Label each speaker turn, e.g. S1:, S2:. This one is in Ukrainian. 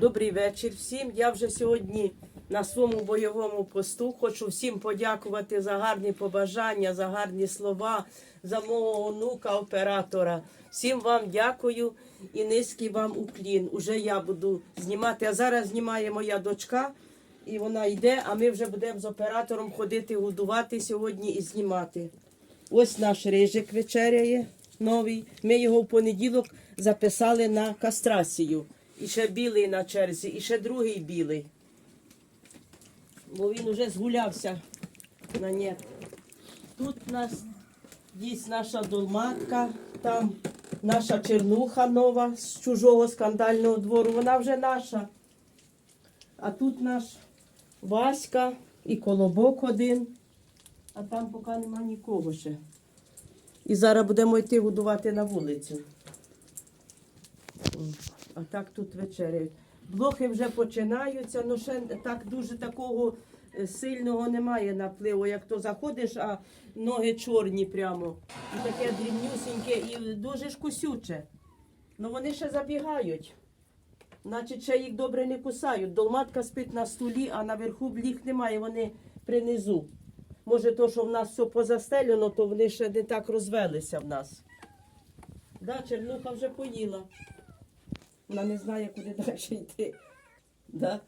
S1: Добрий вечір всім. Я вже сьогодні на своєму бойовому посту хочу всім подякувати за гарні побажання, за гарні слова, за мого онука, оператора. Всім вам дякую і низький вам уклін. Уже я буду знімати. А зараз знімає моя дочка, і вона йде, а ми вже будемо з оператором ходити годувати сьогодні і знімати. Ось наш рижик вечеряє новий. Ми його в понеділок записали на кастрацію. І ще білий на черзі, і ще другий білий. Бо він уже згулявся на нет. Тут у нас є наша долматка, там наша чернуха нова з чужого скандального двору. Вона вже наша. А тут наш Васька і колобок один. А там поки нема нікого ще. І зараз будемо йти годувати на вулицю. А так тут вечеряють. Блохи вже починаються, але ще так дуже такого е, сильного немає напливу. Як то заходиш, а ноги чорні прямо. І таке дрібнюсіньке і дуже ж кусюче. Ну вони ще забігають. Значить, ще їх добре не кусають. Долматка спить на столі, а наверху бліх немає, вони принизу. Може, то, що в нас все позастелено, то вони ще не так розвелися в нас. Да, чернуха вже поїла. Вона не знає, куди далі йти. Да?